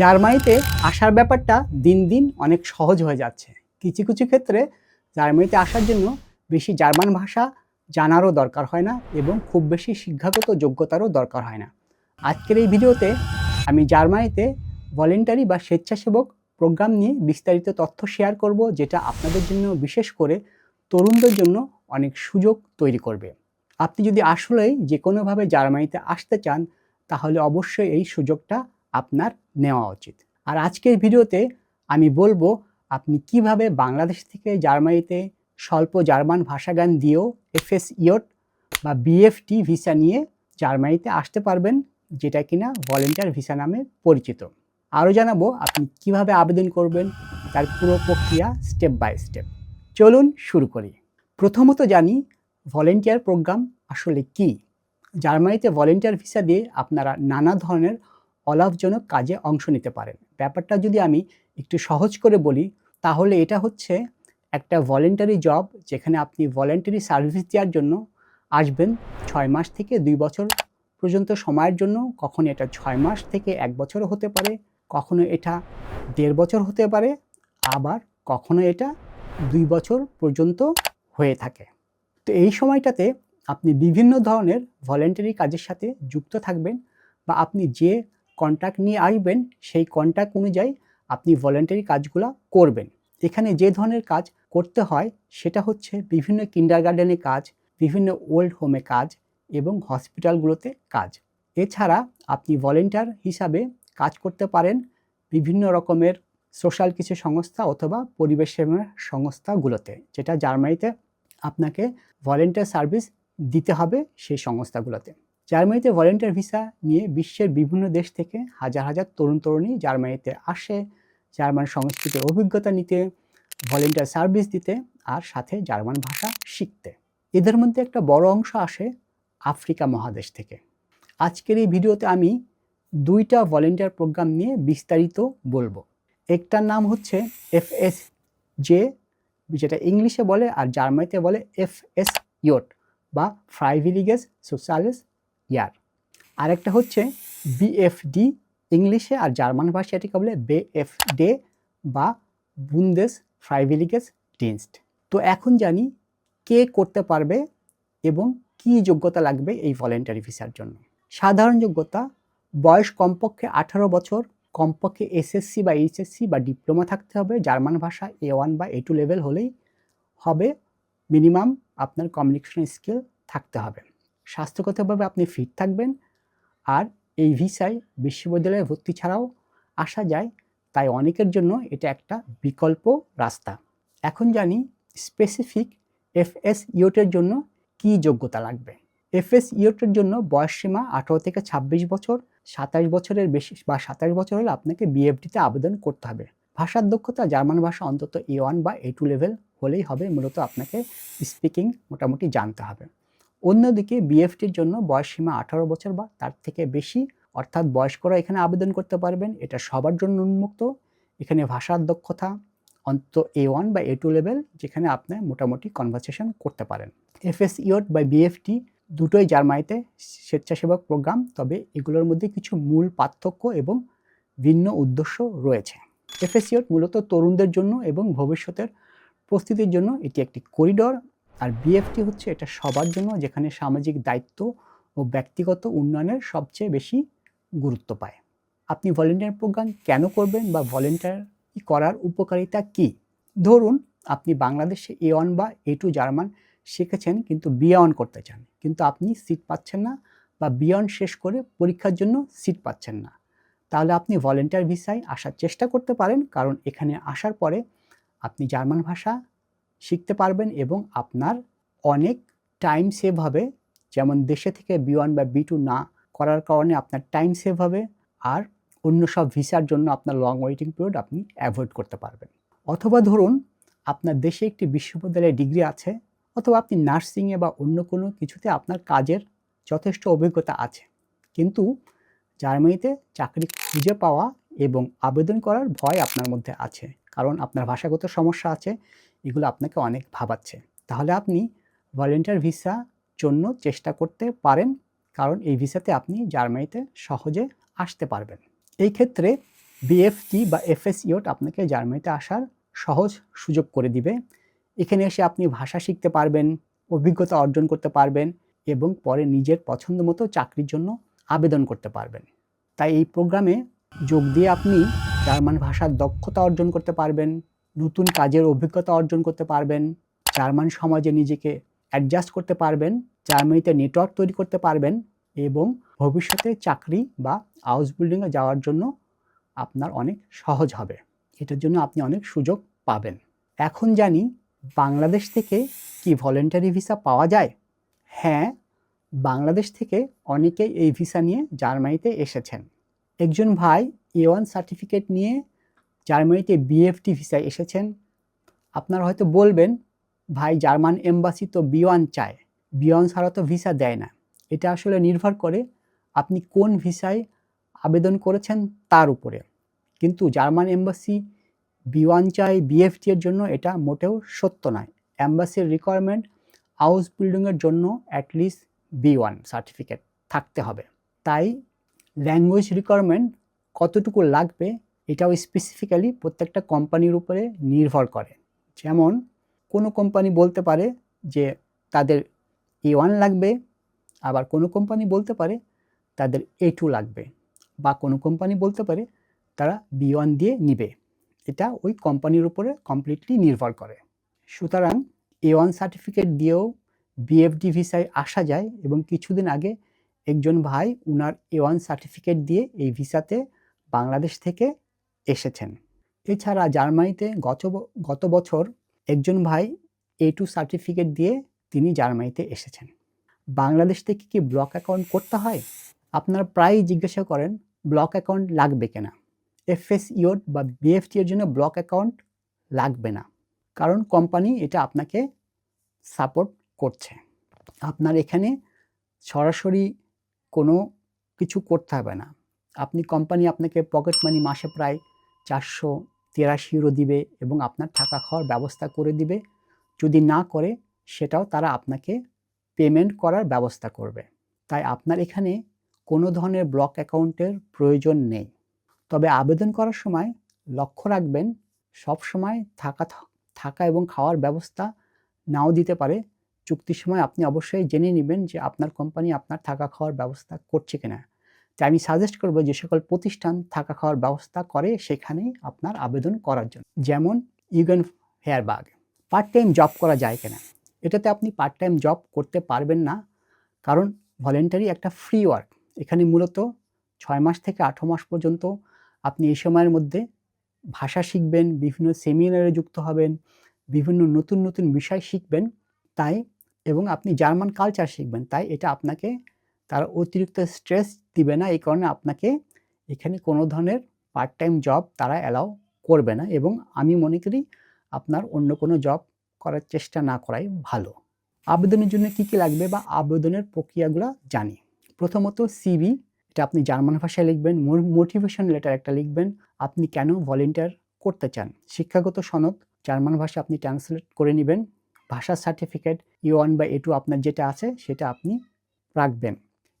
জার্মানিতে আসার ব্যাপারটা দিন দিন অনেক সহজ হয়ে যাচ্ছে। কিছু কিছু ক্ষেত্রে জার্মানিতে আসার জন্য বেশি জার্মান ভাষা জানারও দরকার হয় না এবং খুব বেশি শিক্ষাগত যোগ্যতারও দরকার হয় না। আজকের এই ভিডিওতে আমি জার্মানিতে ভলেন্টারি বা স্বেচ্ছাসেবক প্রোগ্রাম নিয়ে বিস্তারিত তথ্য শেয়ার করব, যেটা আপনাদের জন্য বিশেষ করে তরুণদের জন্য অনেক সুযোগ তৈরি করবে। আপনি যদি আসলেই যে কোনোভাবে জার্মানিতে আসতে চান, তাহলে অবশ্যই এই সুযোগটা আপনার নেওয়া উচিত। আর আজকের ভিডিওতে আমি বলব, আপনি কীভাবে বাংলাদেশ থেকে জার্মানিতে স্বল্প জার্মান ভাষাজ্ঞান দিয়েও এফএস ইয়ট বা বিএফটি ভিসা নিয়ে জার্মানিতে আসতে পারবেন, যেটা কিনা ভলেন্টিয়ার ভিসা নামে পরিচিত। আরও জানাব, আপনি কীভাবে আবেদন করবেন, তার পুরো প্রক্রিয়া স্টেপ বাই স্টেপ। চলুন শুরু করি। প্রথমত জানি, ভলেন্টিয়ার প্রোগ্রাম আসলে কি? জার্মানিতে ভলেন্টিয়ার ভিসা দিয়ে আপনারা নানা ধরনের অলাভজনক কাজে অংশ নিতে পারেন। ব্যাপারটা যদি আমি একটু সহজ করে বলি, তাহলে এটা হচ্ছে একটা ভলেন্টারি জব যেখানে আপনি ভলেন্টারি সার্ভিস দেওয়ার জন্য আসবেন ছয় মাস থেকে দুই বছর পর্যন্ত সময়ের জন্য। কখনো এটা ছয় মাস থেকে এক বছর হতে পারে, কখনো এটা দেড় বছর হতে পারে, আবার কখনো এটা দুই বছর পর্যন্ত হয়ে থাকে। তো এই সময়টাতে আপনি বিভিন্ন ধরনের ভলেন্টারি কাজের সাথে যুক্ত থাকবেন বা আপনি যে কন্ট্যাক্ট নিয়ে আসবেন, সেই কন্ট্যাক্ট অনুযায়ী আপনি ভলেন্টারি কাজগুলো করবেন। এখানে যে ধরনের কাজ করতে হয়, সেটা হচ্ছে বিভিন্ন কিন্ডার গার্ডেনে কাজ, বিভিন্ন ওল্ড হোমে কাজ এবং হসপিটালগুলোতে কাজ। এছাড়া আপনি ভলেন্টিয়ার হিসাবে কাজ করতে পারেন বিভিন্ন রকমের সোশ্যাল কিছু সংস্থা অথবা পরিবেশ সংস্থাগুলোতে, যেটা জার্মানিতে আপনাকে ভলেন্টিয়ার সার্ভিস দিতে হবে সেই সংস্থাগুলোতে। জার্মানিতে ভলেন্টিয়ার ভিসা নিয়ে বিশ্বের বিভিন্ন দেশ থেকে হাজার হাজার তরুণ তরুণী জার্মানিতে আসে। জার্মান সংস্কৃতির অভিজ্ঞতা নিতে, ভলেন্টিয়ার সার্ভিস দিতে আর সাথে জার্মান ভাষা শিখতে। এদের মধ্যে একটা বড় অংশ আসে আফ্রিকা মহাদেশ থেকে। আজকের এই ভিডিওতে আমি দুইটা ভলেন্টিয়ার প্রোগ্রাম নিয়ে বিস্তারিত বলব। একটার নাম হচ্ছে এফ এস জে, যেটা ইংলিশে বলে আর জার্মানিতে বলে এফ এস ইয়ট বা ফ্রাইভিলিগেস সোশ্যালিস ইয়ার। আরেকটা হচ্ছে বিএফডি ইংলিশে আর জার্মান ভাষায় এটিকে বলে বেএফ ডে বা বুন্দেস ফ্রাইভিলিগেস ডিনস্ট তো এখন জানি কে করতে পারবে এবং কি যোগ্যতা লাগবে এই ভলেন্টারি ভিসার জন্য। সাধারণ যোগ্যতা, বয়স কমপক্ষে আঠারো বছর, কমপক্ষে এসএসসি বা এইচএসসি বা ডিপ্লোমা থাকতে হবে, জার্মান ভাষা এ ওয়ান বা এ টু লেভেল হলেই হবে, মিনিমাম আপনার কমিউনিকেশন স্কিল থাকতে হবে। স্বাস্থ্যগতভাবে আপনি ফিট থাকবেন। আর এই ভিসায় বিশ্ববিদ্যালয়ে ভর্তি ছাড়াও আসা যায়, তাই অনেকের জন্য এটা একটা বিকল্প রাস্তা। এখন জানি স্পেসিফিক এফএস ইউটের জন্য কি যোগ্যতা লাগবে। এফএস ইউটের জন্য বয়সসীমা আঠারো থেকে ছাব্বিশ বছর সাতাশ বছরের বেশি বা সাতাশ বছর হলে আপনাকে বিএফডিতে আবেদন করতে হবে। ভাষার দক্ষতা জার্মান ভাষা অন্তত এ ওয়ান বা এ টু লেভেল হলেই হবে, মূলত আপনাকে স্পিকিং মোটামুটি জানতে হবে। অন্যদিকে বিএফটির জন্য বয়সসীমা আঠারো বছর বা তার থেকে বেশি, অর্থাৎ বয়স্করা এখানে আবেদন করতে পারবেন। এটা সবার জন্য উন্মুক্ত। এখানে ভাষার দক্ষতা, অন্তত এ ওয়ান বা এ টু লেভেল যেখানে আপনি মোটামুটি কনভারসেশন করতে পারেন। এফএস ইয়ট বা বিএফটি দুটোই জার্মানিতে স্বেচ্ছাসেবক প্রোগ্রাম, তবে এগুলোর মধ্যে কিছু মূল পার্থক্য এবং ভিন্ন উদ্দেশ্য রয়েছে। এফএসিওট মূলত তরুণদের জন্য এবং ভবিষ্যতের প্রস্তুতির জন্য এটি একটি করিডর আর বিএফটি হচ্ছে এটা সবার জন্য যেখানে সামাজিক দায়িত্ব ও ব্যক্তিগত উন্নয়নের সবচেয়ে বেশি গুরুত্ব পায়। আপনি ভলেন্টিয়ার প্রোগ্রাম কেন করবেন বা ভলেন্টিয়ার করার উপকারিতা কি? ধরুন, আপনি বাংলাদেশে এ ওয়ান বা এ টু জার্মান শিখেছেন কিন্তু বিয়ে অন করতে চান, কিন্তু আপনি সিট পাচ্ছেন না বা বিয়ন শেষ করে পরীক্ষার জন্য সিট পাচ্ছেন না। তাহলে আপনি ভলেন্টিয়ার ভিসায় আসার চেষ্টা করতে পারেন, কারণ এখানে আসার পরে আপনি জার্মান ভাষা শিখতে পারবেন এবং আপনার অনেক টাইম সেভ হবে। যেমন দেশে থেকে বি ওয়ান বা বি টু না করার কারণে আপনার টাইম সেভ হবে আর অন্য সব ভিসার জন্য আপনার লং ওয়েটিং পিরিয়ড আপনি অ্যাভয়েড করতে পারবেন। অথবা ধরুন আপনার দেশে একটি বিশ্ববিদ্যালয়ের ডিগ্রি আছে অথবা আপনি নার্সিংয়ে বা অন্য কোনো কিছুতে আপনার কাজের যথেষ্ট অভিজ্ঞতা আছে। কিন্তু জার্মানিতে চাকরি খুঁজে পাওয়া এবং আবেদন করার ভয় আপনার মধ্যে আছে। কারণ আপনার ভাষাগত সমস্যা আছে এগুলো আপনাকে অনেক ভাবাচ্ছে। তাহলে আপনি ভলেন্টিয়ার ভিসা জন্য চেষ্টা করতে পারেন, কারণ এই ভিসাতে আপনি জার্মানিতে সহজে আসতে পারবেন। এই ক্ষেত্রে বিএফটি বা এফএসইওট আপনাকে জার্মানিতে আসার সহজ সুযোগ করে দিবে। এখানে এসে আপনি ভাষা শিখতে পারবেন, অভিজ্ঞতা অর্জন করতে পারবেন এবং পরে নিজের পছন্দ মতো চাকরির জন্য আবেদন করতে পারবেন। তাই এই প্রোগ্রামে যোগ দিয়ে আপনি জার্মান ভাষার দক্ষতা অর্জন করতে পারবেন নতুন কাজের অভিজ্ঞতা অর্জন করতে পারবেন, জার্মান সমাজে নিজেকে অ্যাডজাস্ট করতে পারবেন, জার্মানিতে নেটওয়ার্ক তৈরি করতে পারবেন এবং ভবিষ্যতে চাকরি বা হাউস বিল্ডিংয়ে যাওয়ার জন্য আপনার অনেক সহজ হবে। এটার জন্য আপনি অনেক সুযোগ পাবেন। এখন জানি বাংলাদেশ থেকে কি ভলেন্টারি ভিসা পাওয়া যায়? হ্যাঁ বাংলাদেশ থেকে অনেকেই এই ভিসা নিয়ে জার্মানিতে এসেছেন। একজন ভাই এ ওয়ান সার্টিফিকেট নিয়ে জার্মানিতে বিএফটি ভিসায় এসেছেন। আপনারা হয়তো বলবেন, ভাই, জার্মান এম্বাসি তো বিওয়ান চায়। বিওয়ান ছাড়া তো ভিসা দেয় না। এটা আসলে নির্ভর করে আপনি কোন ভিসায় আবেদন করেছেন তার উপরে। কিন্তু জার্মান এম্বাসি বি ওয়ান চাই বিএফটি এর জন্য এটা মোটেও সত্য নয়। অ্যাম্বাসির রিকোয়ারমেন্ট হাউস বিল্ডিংয়ের জন্য অ্যাটলিস্ট বি ওয়ান সার্টিফিকেট থাকতে হবে। তাই ল্যাঙ্গুয়েজ রিকোয়ারমেন্ট কতটুকু লাগবে এটাও স্পেসিফিক্যালি প্রত্যেকটা কোম্পানির উপরে নির্ভর করে। যেমন কোনো কোম্পানি বলতে পারে যে তাদের এ ওয়ান লাগবে, আবার কোনো কোম্পানি বলতে পারে তাদের এ টু লাগবে, বা কোনো কোম্পানি বলতে পারে তারা বি ওয়ান দিয়ে নিবে। এটা ওই কোম্পানির উপরে কমপ্লিটলি নির্ভর করে। সুতরাং এ ওয়ান সার্টিফিকেট দিয়েও বিএফডি ভিসায় আসা যায় এবং কিছুদিন আগে একজন ভাই উনার এ ওয়ান সার্টিফিকেট দিয়ে এই ভিসাতে বাংলাদেশ থেকে এসেছেন। এছাড়া জার্মানিতে গত গত বছর একজন ভাই এ টু সার্টিফিকেট দিয়ে তিনি জার্মানিতে এসেছেন। বাংলাদেশ থেকে কি ব্লক অ্যাকাউন্ট করতে হয়? আপনারা প্রায়ই জিজ্ঞাসা করেন, ব্লক অ্যাকাউন্ট লাগবে কিনা? এফএস ইওড বা বিএফটি এর জন্য ব্লক অ্যাকাউন্ট লাগবে না। কারণ কোম্পানি এটা আপনাকে সাপোর্ট করছে। আপনার এখানে সরাসরি কোনো কিছু করতে হবে না। আপনি কোম্পানি আপনাকে পকেট মানি মাসে প্রায় চারশো তেরাশি ইউরো দিবে এবং আপনার থাকা খাওয়ার ব্যবস্থা করে দিবে। যদি না করে, সেটাও তারা আপনাকে পেমেন্ট করার ব্যবস্থা করবে। তাই আপনার এখানে কোনো ধরনের ব্লক অ্যাকাউন্টের প্রয়োজন নেই। তবে আবেদন করার সময় লক্ষ্য রাখবেন, সব সময় থাকা থাকা এবং খাওয়ার ব্যবস্থা নাও দিতে পারে। চুক্তির সময় আপনি অবশ্যই জেনে নেবেন যে আপনার কোম্পানি আপনার থাকা খাওয়ার ব্যবস্থা করছে কিনা। তাই আমি সাজেস্ট করব যে সকল প্রতিষ্ঠান থাকা খাওয়ার ব্যবস্থা করে সেখানেই আপনার আবেদন করার জন্য। যেমন ইউগেন হেয়ারবাগ পার্ট টাইম জব করা যায় কিনা। এটাতে আপনি পার্ট টাইম জব করতে পারবেন না, কারণ ভলেন্টারি একটা ফ্রি ওয়ার্ক এখানে মূলত ছয় মাস থেকে আঠেরো মাস পর্যন্ত আপনি এই সময়ের মধ্যে ভাষা শিখবেন, বিভিন্ন সেমিনারে যুক্ত হবেন, বিভিন্ন নতুন নতুন বিষয় শিখবেন, তাই এবং আপনি জার্মান কালচার শিখবেন, তাই এটা আপনাকে তারা অতিরিক্ত স্ট্রেস দিবে না, এই কারণে আপনাকে এখানে কোনো ধরনের পার্ট টাইম জব তারা অ্যালাউ করবে না এবং আমি মনে করি আপনার অন্য কোনো জব করার চেষ্টা না করাই ভালো। আবেদনের জন্য কী কী লাগবে বা আবেদনের প্রক্রিয়াগুলো জানি। প্রথমত সিবি এটা আপনি জার্মান ভাষায় লিখবেন মোটিভেশন লেটার একটা লিখবেন, আপনি কেন ভলেন্টিয়ার করতে চান? শিক্ষাগত সনদ, জার্মান ভাষা আপনি ট্রান্সলেট করে নেবেন ভাষার সার্টিফিকেট ই ওয়ান বা এ টু আপনার যেটা আছে সেটা আপনি রাখবেন।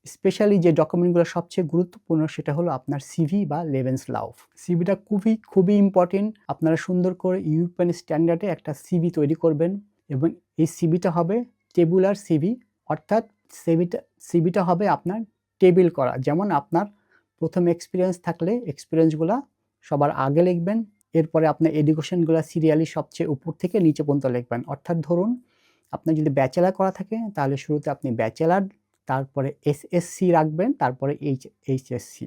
স্পেশালি যে ডকুমেন্টগুলো সবচেয়ে গুরুত্বপূর্ণ সেটা হলো আপনার সিভি বা লেভেন্স লাভ সিভিটা খুবই খুবই ইম্পর্টেন্ট আপনারা সুন্দর করে ইউরোপিয়ান স্ট্যান্ডার্ডে একটা সিভি তৈরি করবেন এবং এই সিভিটা হবে টেবুলার সিভি অর্থাৎ সিভিটা সিভিটা হবে আপনার টেবিল করা। যেমন আপনার প্রথম এক্সপিরিয়েন্স থাকলে এক্সপিরিয়েন্সগুলো সবার আগে লিখবেন, এরপরে আপনার এডুকেশনগুলো সিরিয়ালি সবচেয়ে উপর থেকে নিচে পর্যন্ত লিখবেন। অর্থাৎ ধরুন, আপনার যদি ব্যাচেলার করা থাকে, তাহলে শুরুতে আপনি ব্যাচেলার তারপরে এসএসসি রাখবেন, তারপরে এইচ এইচএসসি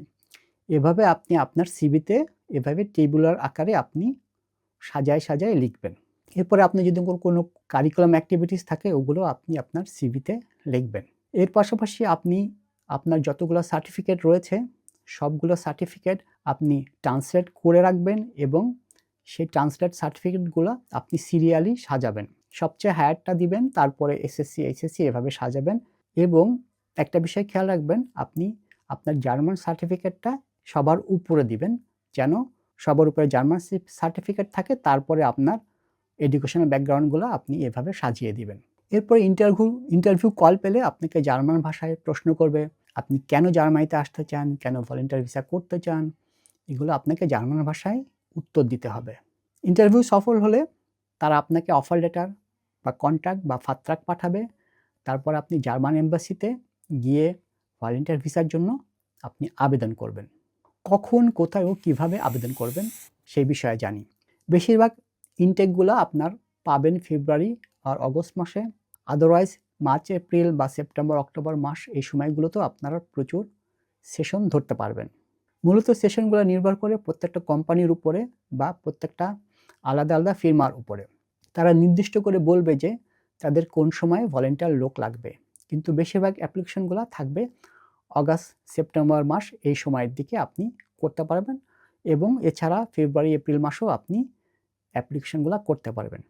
এভাবে আপনি আপনার সিবিতে এভাবে টেবুলার আকারে আপনি সাজায় সাজায় লিখবেন। এরপরে আপনি যদি কোনো কারিকুলাম অ্যাক্টিভিটিস থাকে, ওগুলো আপনি আপনার সিবিতে লিখবেন। এর পাশাপাশি আপনি আপনার যতগুলো সার্টিফিকেট রয়েছে, সবগুলো সার্টিফিকেট আপনি ট্রান্সলেট করে রাখবেন এবং সেই ট্রান্সলেট সার্টিফিকেটগুলো আপনি সিরিয়ালি সাজাবেন। সবচেয়ে হায়ারটা দিবেন, তারপরে এসএসসি এইচএসসি এভাবে সাজাবেন এবং একটা বিষয় খেয়াল রাখবেন, আপনি আপনার জার্মান সার্টিফিকেটটা সবার উপরে দিবেন, যেন সবার উপরে জার্মান সার্টিফিকেট থাকে, তারপরে আপনার এডুকেশনাল ব্যাকগ্রাউন্ডগুলো আপনি এভাবে সাজিয়ে দিবেন। এরপরে ইন্টারভিউ ইন্টারভিউ কল পেলে আপনাকে জার্মান ভাষায় প্রশ্ন করবে, আপনি কেন জার্মানিতে আসতে চান, কেন ভলেন্টিয়ার ভিসা করতে চান, এগুলো আপনাকে জার্মান ভাষায় উত্তর দিতে হবে। ইন্টারভিউ সফল হলে তারা আপনাকে অফার লেটার বা কন্ট্রাক্ট বা ফাত্রাক পাঠাবে, তারপর আপনি জার্মান এম্বাসিতে গিয়ে ভলেন্টিয়ার ভিসার জন্য আপনি আবেদন করবেন। কখন, কোথায় ও কীভাবে আবেদন করবেন সেই বিষয়ে জানি। বেশিরভাগ ইনটেকগুলো আপনার পাবেন ফেব্রুয়ারি আর অগস্ট মাসে। আদারওয়াইজ মার্চ এপ্রিল বা সেপ্টেম্বর অক্টোবর মাস এই সময়গুলোতেও আপনারা প্রচুর সেশন ধরতে পারবেন। মূলত সেশনগুলো নির্ভর করে প্রত্যেকটা কোম্পানির উপরে বা প্রত্যেকটা আলাদা আলাদা ফির্মার উপরে। তারা নির্দিষ্ট করে বলবে যে তাদের কোন সময় ভলেন্টিয়ার লোক লাগবে। কিন্তু বেশিরভাগ অ্যাপ্লিকেশনগুলো থাকবে অগাস্ট সেপ্টেম্বর মাস এই সময়ের দিকে আপনি করতে পারবেন এবং এছাড়া ফেব্রুয়ারি এপ্রিল মাসেও আপনি অ্যাপ্লিকেশনগুলো করতে পারবেন।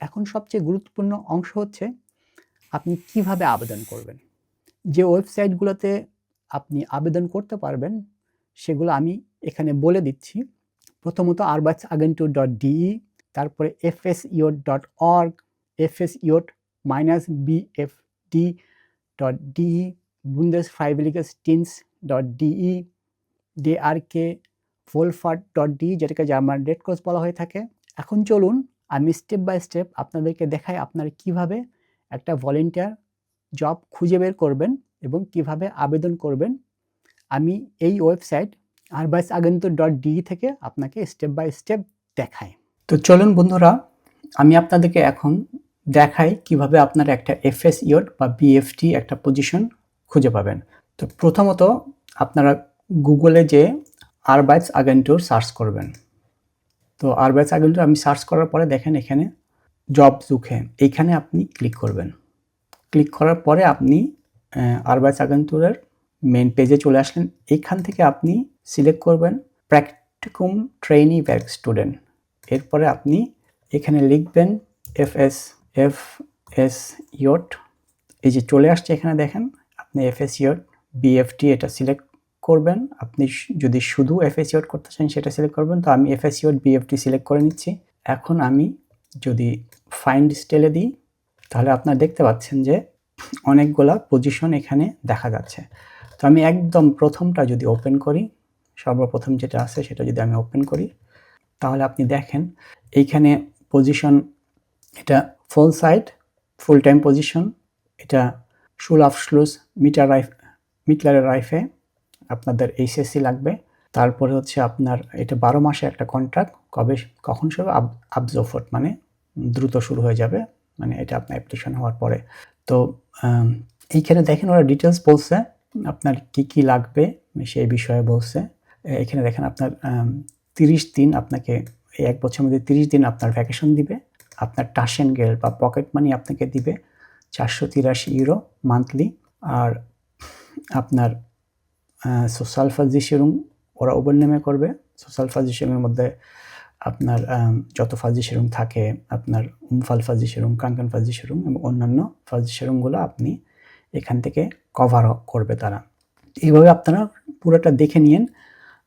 এখন সবচেয়ে গুরুত্বপূর্ণ অংশ হচ্ছে আপনি কীভাবে আবেদন করবেন। যে ওয়েবসাইটগুলোতে আপনি আবেদন করতে পারবেন সেগুলো আমি এখানে বলে দিচ্ছি। প্রথমত আরবাস আগেন্টুর ডট ডিই তারপরে এফ এস ইওট dot org F S ইওট minus BF D DE DRK ফোলফার্ট dot D যেটাকে জার্মান রেড ক্রস বলা হয়ে থাকে। এখন চলুন আমি স্টেপ বাই স্টেপ আপনাদেরকে দেখাই আপনারা কীভাবে একটা ভলেন্টিয়ার জব খুঁজে বের করবেন এবং কীভাবে আবেদন করবেন। আমি এই ওয়েবসাইট আরবাইস আগন্ত ডট ডি থেকে আপনাকে স্টেপ বাই স্টেপ দেখাই। তো চলুন বন্ধুরা, আমি আপনাদেরকে এখন দেখাই কীভাবে আপনার একটা এফএস ইয়ট বা বিএফটি একটা পজিশন খুঁজে পাবেন। তো প্রথমত আপনারা গুগলে যে আরবাইস আগেন্টুর সার্চ করবেন। তো আরবাইস আগেন্টুর আমি সার্চ করার পরে দেখেন এখানে জব সুখে এইখানে আপনি ক্লিক করবেন। ক্লিক করার পরে আপনি আরবাইস আগেন্টুরের মেন পেজে চলে আসলেন। এইখান থেকে আপনি সিলেক্ট করবেন প্র্যাকটিকুম ট্রেনি ব্যাক স্টুডেন্ট এরপরে আপনি এখানে লিখবেন F S F S J এই যে চলে আসছে এখানে দেখেন, আপনি এফ এস ইয়ট বিএফটি এটা সিলেক্ট করবেন। আপনি যদি শুধু এফ এস ইয়ট করতে চান সেটা সিলেক্ট করবেন, তো আমি F S yacht BFT select করে নিচ্ছি। এখন আমি যদি ফাইন্ড স্টেলে দিই, তাহলে আপনারা দেখতে পাচ্ছেন যে অনেকগুলা পজিশন এখানে দেখা যাচ্ছে। তো আমি একদম প্রথমটা যদি ওপেন করি, সর্বপ্রথম যেটা আছে সেটা যদি আমি ওপেন করি, তাহলে আপনি দেখেন, এইখানে পজিশন এটা full side full time position এটা শুল অফ স্লুস মিটার রাইফ মিটলারের রাইফে আপনাদের এইচএসসি লাগবে। তারপরে হচ্ছে আপনার এটা বারো মাসে একটা কন্ট্রাক্ট কবে, কখন শুরু? আবজফট মানে দ্রুত শুরু হয়ে যাবে মানে এটা আপনার অ্যাপ্লিকেশন হওয়ার পরে। তো এইখানে দেখেন ওরা ডিটেলস বলছে, আপনার কি কি লাগবে সেই বিষয়ে বলছে। এখানে দেখেন আপনার তিরিশ দিন আপনাকে, এই এক বছরের মধ্যে তিরিশ দিন আপনার ভ্যাকেশন দিবে। আপনার টাসেন গেল বা পকেট মানি আপনাকে দিবে চারশো তিরাশি ইউরো মান্থলি আর আপনার সোশ্যাল ফাজিশিরুম ওরা ওভার নেমে করবে। সোশ্যাল ফাজিশিরুমের মধ্যে আপনার যত ফাজিশিরুম থাকে, আপনার উমফাল ফাজিশিরুম কানকান ফাজিশিরুম এবং অন্যান্য ফাজিশিরুমগুলো আপনি এখান থেকে কভার করবে তারা। এইভাবে আপনারা পুরোটা দেখে নিন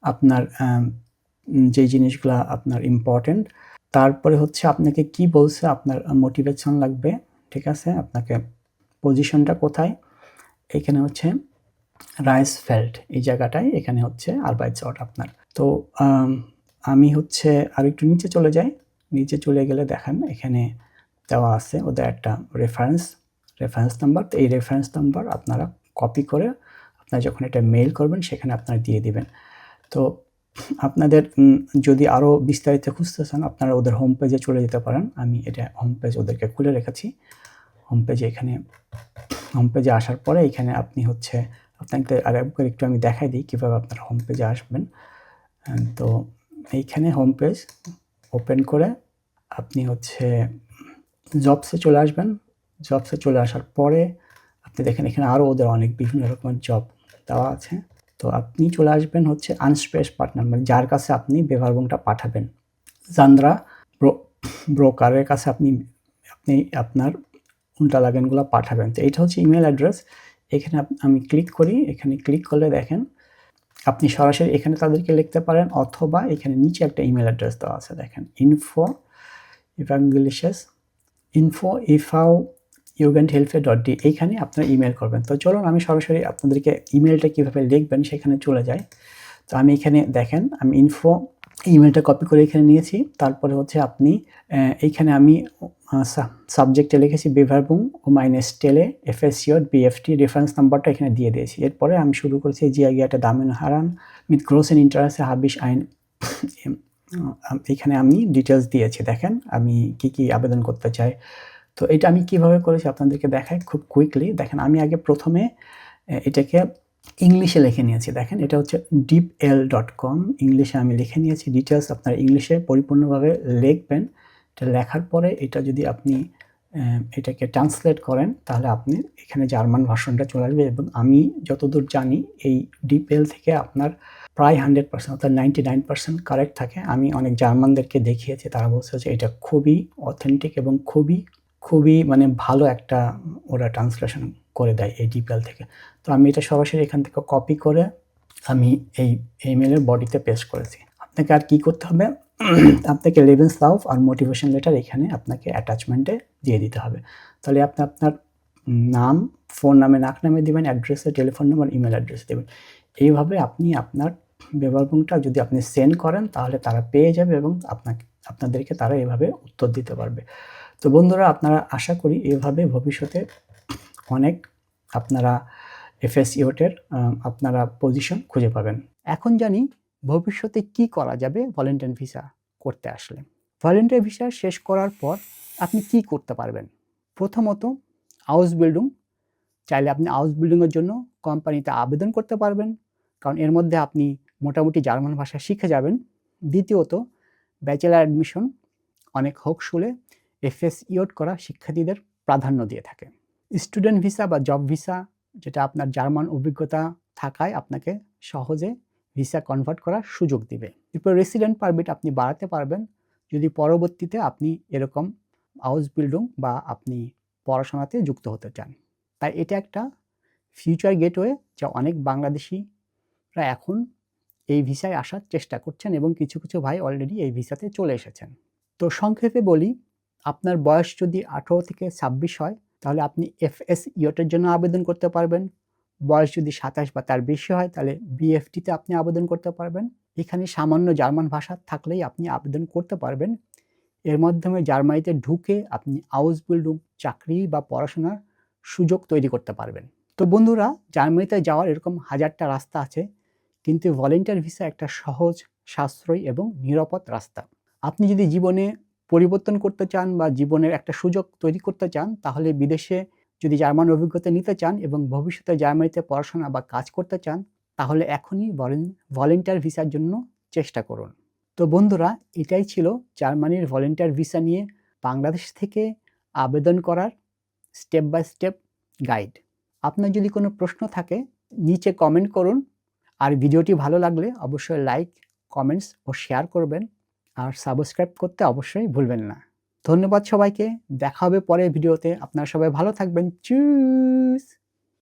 আপনার যে জিনিসগুলো আপনার ইম্পর্টেন্ট তারপরে হচ্ছে আপনাকে কি বলছে, আপনার মোটিভেশন লাগবে, ঠিক আছে? আপনাকে পজিশনটা কোথায়? এখানে হচ্ছে রাইস ফেল্ট এই জায়গাটায় এখানে হচ্ছে আরবাইট শট আপনার। তো, আমি হচ্ছে আর একটু নিচে চলে যাই। নিচে চলে গেলে দেখেন এখানে দেওয়া আছে ওদের একটা রেফারেন্স রেফারেন্স নাম্বার তো এই রেফারেন্স নাম্বার আপনারা কপি করে আপনারা যখন এটা মেইল করবেন, সেখানে আপনারা দিয়ে দিবেন। তো আপনাদের যদি আরও বিস্তারিত খুঁজতে চান, আপনারা ওদের হোম পেজে চলে যেতে পারেন। আমি এটা হোম পেজ ওদেরকে খুলে রেখেছি। হোম পেজে এখানে হোম পেজে আসার পরে এখানে আপনি হচ্ছে, আপনাকে আর একবার একটু আমি দেখাই দিই কীভাবে আপনার হোম পেজে আসবেন। তো এইখানে হোম পেজ ওপেন করে আপনি হচ্ছে জবসে চলে আসবেন। জবসে চলে আসার পরে আপনি দেখেন এখানে আরও ওদের অনেক বিভিন্ন রকমের জব দেওয়া আছে। তো আপনি চলে আসবেন হচ্ছে আনস্পেস পার্টনার মানে যার কাছে আপনি বেভারবংটা পাঠাবেন। জান্দ্রা ব্রোকারের কাছে আপনি আপনি আপনার উল্টা লাগেনগুলো পাঠাবেন। তো এটা হচ্ছে ইমেল অ্যাড্রেস। এখানে আমি ক্লিক করি। এখানে ক্লিক করলে দেখেন, আপনি সরাসরি এখানে তাদেরকে লিখতে পারেন অথবা এখানে নিচে একটা ইমেল অ্যাড্রেস দেওয়া আছে। দেখেন ইনফো ইভাঙ্গলিশাস ইনফো ইফাও ইউগেন্ট হেলফে ডট ডি এইখানে আপনার ইমেল করবেন। তো চলুন, আমি সরাসরি আপনাদেরকে ইমেলটা কীভাবে লিখবেন সেখানে চলে যাই। তো আমি এখানে দেখেন, আমি ইনফো ইমেলটা কপি করে এখানে নিয়েছি। তারপরে হচ্ছে আপনি এইখানে আমি সাবজেক্টে লিখেছি বিভার্বুং ও মাইনাস টেলে এফএসিওর বিএফটি রেফারেন্স নাম্বারটা এখানে দিয়ে দিয়েছি। এরপরে আমি শুরু করেছি জিয়াগিয়াটা দামিন হারান মিথ গ্রোসেন ইন্টারেস্টে হাবিশ আইন এখানে আমি ডিটেলস দিয়েছি। দেখেন, আমি কি কি আবেদন করতে চাই। তো এটা আমি কীভাবে করেছি আপনাদেরকে দেখাই খুব কুইকলি দেখেন, আমি আগে প্রথমে এটাকে ইংলিশে লিখে নিয়েছি। দেখেন, এটা হচ্ছে ডিপ এল ডট কম ইংলিশে আমি লিখে নিয়েছি। ডিটেলস আপনার ইংলিশে পরিপূর্ণভাবে লিখবেন। এটা লেখার পরে এটা যদি আপনি এটাকে ট্রান্সলেট করেন, তাহলে আপনি এখানে জার্মান ভাষণটা চলে আসবে এবং আমি যতদূর জানি, এই ডিপেল থেকে আপনার প্রায় হান্ড্রেড পার্সেন্ট অর্থাৎ নাইনটি নাইন পার্সেন্ট কারেক্ট থাকে। আমি অনেক জার্মানদেরকে দেখিয়েছি, তারা বলছে যে এটা খুবই অথেন্টিক এবং খুবই খুবই মানে ভালো একটা ওরা ট্রান্সলেশন করে দেয় এই ডিপিএল থেকে। তো আমি এটা সরাসরি এখান থেকে কপি করে আমি এই ইমেলের বডিতে পেস্ট করেছি। আপনাকে আর কি করতে হবে? আপনাকে লেভেন সাউফ আর মোটিভেশন লেটার এখানে আপনাকে অ্যাটাচমেন্টে দিয়ে দিতে হবে। তাহলে আপনি আপনার নাম ফোন নামে, নাক নামে দেবেন অ্যাড্রেসে টেলিফোন নাম্বার ইমেল অ্যাড্রেস দেবেন। এইভাবে আপনি আপনার বিবরণটা যদি আপনি সেন্ড করেন তাহলে তারা পেয়ে যাবে এবং আপনাকে, আপনাদেরকে তারা এভাবে উত্তর দিতে পারবে। তো বন্ধুরা, আপনারা আশা করি এভাবে ভবিষ্যতে অনেক আপনারা এফএসইওটের আপনারা পজিশন খুঁজে পাবেন। এখন জানি ভবিষ্যতে কি করা যাবে ভলেন্টিয়ার ভিসা করতে আসলে। ভলেন্টিয়ার ভিসা শেষ করার পর আপনি কি করতে পারবেন? প্রথমত হাউস বিল্ডিং চাইলে আপনি হাউস বিল্ডিংয়ের জন্য কোম্পানিতে আবেদন করতে পারবেন, কারণ এর মধ্যে আপনি মোটামুটি জার্মান ভাষা শিখে যাবেন। দ্বিতীয়ত ব্যাচেলার অ্যাডমিশন অনেক হোক শুলে এফএস ইওট করা শিক্ষার্থীদের প্রাধান্য দিয়ে থাকে। স্টুডেন্ট ভিসা বা জব ভিসা যেটা আপনার জার্মান অভিজ্ঞতা থাকায় আপনাকে সহজে ভিসা কনভার্ট করার সুযোগ দিবে। এরপর রেসিডেন্ট পারমিট আপনি বাড়াতে পারবেন। যদি পরবর্তীতে আপনি এরকম হাউস বিল্ডিং বা আপনি পড়াশোনাতে যুক্ত হতে চান। তাই এটা একটা ফিউচার গেটওয়ে যা অনেক বাংলাদেশিরা এখন এই ভিসায় আসার চেষ্টা করছেন এবং কিছু কিছু ভাই অলরেডি এই ভিসাতে চলে এসেছেন। তো সংক্ষেপে বলি আপনার বয়স যদি আঠেরো থেকে ছাব্বিশ হয়, তাহলে আপনি এফএস ইয়টের জন্য আবেদন করতে পারবেন। বয়স যদি সাতাশ বা তার বেশি হয়, তাহলে বিএফটিতে আপনি আবেদন করতে পারবেন। এখানে সামান্য জার্মান ভাষা থাকলেই আপনি আবেদন করতে পারবেন। এর মাধ্যমে জার্মানিতে ঢুকে আপনি হাউস বিল্ডিং চাকরি বা পড়াশোনার সুযোগ তৈরি করতে পারবেন। তো বন্ধুরা, জার্মানিতে যাওয়ার এরকম হাজারটা রাস্তা আছে, কিন্তু ভলেন্টিয়ার ভিসা একটা সহজ, সাশ্রয়ী এবং নিরাপদ রাস্তা। আপনি যদি জীবনে পরিবর্তন করতে চান বা জীবনের একটা সুযোগ তৈরি করতে চান, তাহলে বিদেশে যদি জার্মান অভিজ্ঞতা নিতে চান এবং ভবিষ্যতে জার্মানিতে পড়াশোনা বা কাজ করতে চান, তাহলে এখনই ভলেন্টিয়ার ভিসার জন্য চেষ্টা করুন। তো বন্ধুরা, এটাই ছিল জার্মানির ভলেন্টিয়ার ভিসা নিয়ে বাংলাদেশ থেকে আবেদন করার স্টেপ বাই স্টেপ গাইড। আপনার যদি কোনো প্রশ্ন থাকে, নিচে কমেন্ট করুন। আর ভিডিওটি ভালো লাগলে অবশ্যই লাইক, কমেন্টস ও শেয়ার করবেন। আর সাবস্ক্রাইব করতে অবশ্যই ভুলবেন না। ধন্যবাদ সবাইকে। দেখা হবে পরের ভিডিওতে। আপনারা সবাই ভালো থাকবেন। চুস!